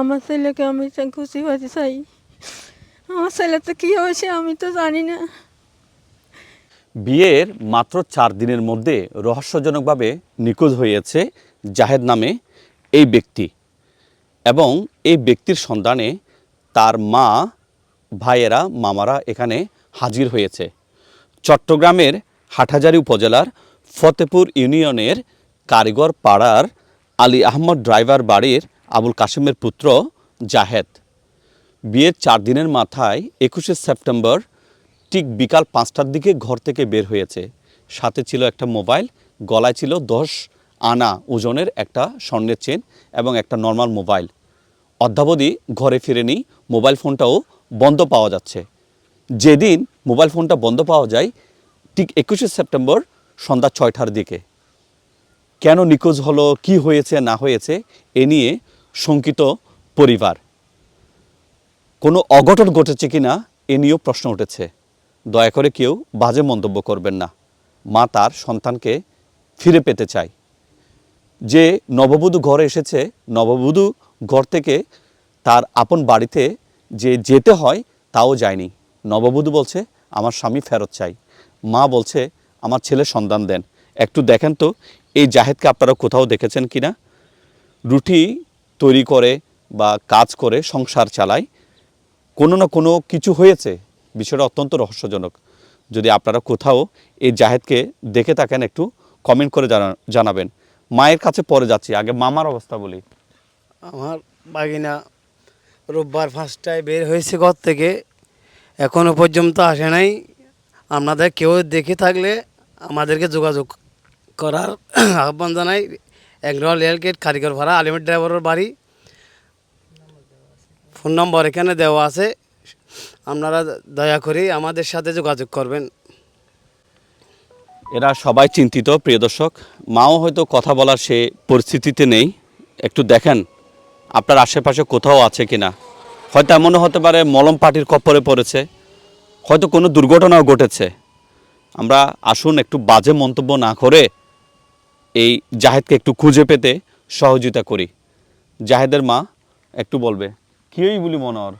আমার ছেলেকে আমি খুশি বাজি চাই, আমার ছেলেতে কী হয়েছে আমি তো জানি না। বিয়ের মাত্র চার দিনের মধ্যে রহস্যজনকভাবে নিখোঁজ হয়েছে জাহেদ নামে এই ব্যক্তি এবং এই ব্যক্তির সন্ধানে তার মা, ভাইয়েরা, মামারা এখানে হাজির হয়েছে। চট্টগ্রামের হাটহাজারী উপজেলার ফতেপুর ইউনিয়নের কারিগর পাড়ার আলী আহমদ ড্রাইভার বাড়ির আবুল কাশিমের পুত্র জাহেদ। বিয়ের চার দিনের মাথায় একুশে সেপ্টেম্বর ঠিক বিকাল পাঁচটার দিকে ঘর থেকে বের হয়েছে। সাথে ছিল একটা মোবাইল, গলায় ছিল দশ আনা ওজনের একটা স্বর্ণের চেন এবং একটা নর্মাল মোবাইল। অদ্যাবধি ঘরে ফিরেনি, মোবাইল ফোনটাও বন্ধ পাওয়া যাচ্ছে। যেদিন মোবাইল ফোনটা বন্ধ পাওয়া যায়, ঠিক একুশে সেপ্টেম্বর সন্ধ্যা ছয়টার দিকে। কেন নিখোঁজ হলো, কি হয়েছে, না হয়েছে, এ নিয়ে শঙ্কিত পরিবার। কোনো অঘটন ঘটেছে কি না এ নিয়েও প্রশ্ন উঠেছে। দয়া করে কেউ বাজে মন্তব্য করবেন না। মা তার সন্তানকে ফিরে পেতে চায়। যে নববধূ ঘরে এসেছে, নববধূ ঘর থেকে তার আপন বাড়িতে যে যেতে হয়, তাও যায়নি। নববধূ বলছে, আমার স্বামী ফেরত চাই। মা বলছে, আমার ছেলে সন্ধান দেন। একটু দেখেন তো, এই জাহেদকে আপনারা কোথাও দেখেছেন কি না রুটি তৈরি করে বা কাজ করে, সংসার চালায়, কোনো না কোনো কিছু হয়েছে। বিষয়টা অত্যন্ত রহস্যজনক। যদি আপনারা কোথাও এই জাহেদকে দেখে থাকেন একটু কমেন্ট করে জানা- জানাবেন। মায়ের কাছে পরে যাচ্ছি, আগে মামার অবস্থা বলি। আমার বাগিনা রোববার পাঁচটায় বের হয়েছে ঘর থেকে এখনও পর্যন্ত আসে নাই। আপনাদের কেউ দেখে থাকলে আমাদেরকে যোগাযোগ করার আহ্বান জানাই। একডল রেল গেট, কারিগর ভাড়া, আলিমের ড্রাইভারের বাড়ি। ফোন নম্বর এখানে দেওয়া আছে। আপনারা দয়া করে আমাদের সাথে যোগাযোগ করবেন। এরা সবাই চিন্তিত, প্রিয় দর্শক। মাও হয়তো কথা বলার সে পরিস্থিতিতে নেই। একটু দেখেন, আপনার আশেপাশে কোথাও আছে কিনা। হয়তো এমনও হতে পারে, মলম পাটির কপ্পরে পড়েছে। হয়তো কোনো দুর্ঘটনাও ঘটেছে। আমরা আসুন, একটু বাজে মন্তব্য না করে এই জাহেদকে একটু খুঁজে পেতে সহযোগিতা করি। জাহেদের মা একটু বলবে কী বলি মনোর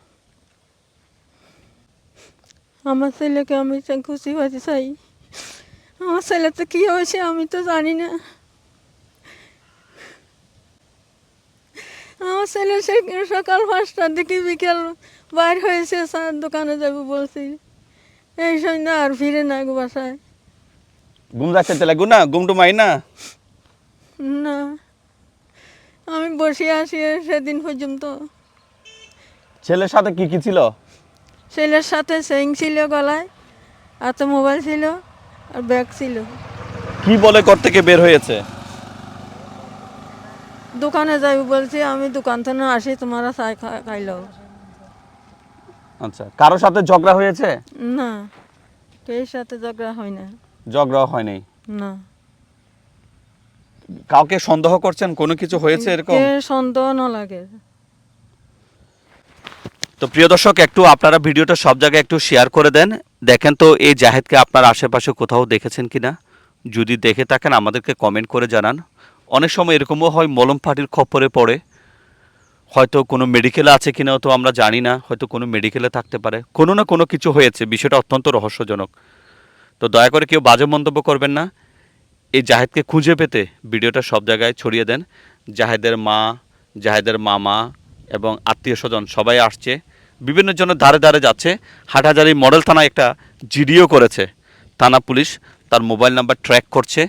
আমার ছেলেকে আমি খুশি বাজি চাই আমার ছেলেতে কী হয়েছে আমি তো জানি না। আমার ছেলে সে সকাল পাঁচটার দিকে বিকেল বাইর হয়েছে স্যার দোকানে যাব বলছি। এই সন্ধ্যা আর ফিরে না গো বাসায়। ঘুম যাচ্ছে তাহলে গুনা ঘুমটুমাই না। না। আমি বসে আসি সেদিন পর্যন্ত। ছেলের সাথে কি কি ছিল? ছেলের সাথে সেং ছিল গলায় আর তো মোবাইল ছিল আর ব্যাগ ছিল। কি বলে ঘর থেকে বের হয়েছে? দোকানে যাই বলছি আমি দোকান থেকে আসি তোমারা চাই খাইলো আচ্ছা কারোর সাথে ঝগড়া হয়েছে? না কে সাথে ঝগড়া হয় না। ঝগড়া হয়নি না। কাউকে সন্দেহ করছেন? কোনো কিছু হয়েছে এরকম? সন্দেহ না লাগে। তো প্রিয় দর্শক একটু আপনারা ভিডিওটা সব জায়গায় একটু শেয়ার করে দেন। দেখেন তো এই জাহেদকে আপনার আশেপাশে কোথাও দেখেছেন কিনা? যদি দেখে থাকেন আমাদেরকে কমেন্ট করে জানান। অনেক সময় এরকমও হয় মলম ফাটির খপ্পরে পড়ে। হয়তো কোনো মেডিকেলে আছে কিনা তো আমরা জানি না হয়তো কোনো মেডিকেলে থাকতে পারে। কোনো না কোনো কিছু হয়েছে বিষয়টা অত্যন্ত রহস্যজনক। তো দয়া করে কেউ বাজে মন্তব্য করবেন না। এই জাহেদকে খুঁজে পেতে ভিডিওটা সব জায়গায় ছড়িয়ে দেন। জাহেদের মা, জাহেদের মামা এবং আত্মীয় স্বজন সবাই আসছে। বিভিন্ন জনের ধারে ধারে যাচ্ছে। হাটহাজারি মডেল থানায় একটা জিডিও করেছে। থানা পুলিশ তার মোবাইল নাম্বার ট্র্যাক করছে।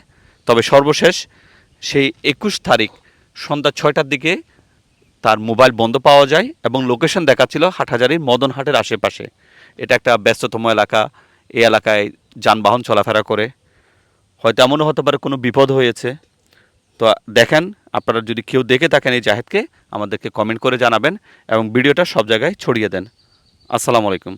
তবে সর্বশেষ সেই একুশ তারিখ সন্ধ্যা ছয়টার দিকে তার মোবাইল বন্ধ পাওয়া যায় এবং লোকেশন দেখাচ্ছিল হাটহাজারির মদনহাটের আশেপাশে। এটা একটা ব্যস্ততম এলাকা। এই এলাকায় যানবাহন চলাফেরা করে। হয়তো এমনও হতে পারে কোনো বিপদ হয়েছে। তো দেখেন, আপনারা যদি কেউ দেখে থাকেন এই জাহেদকে, আমাদেরকে কমেন্ট করে জানাবেন এবং ভিডিওটা সব জায়গায় ছড়িয়ে দেন। আসসালামু আলাইকুম।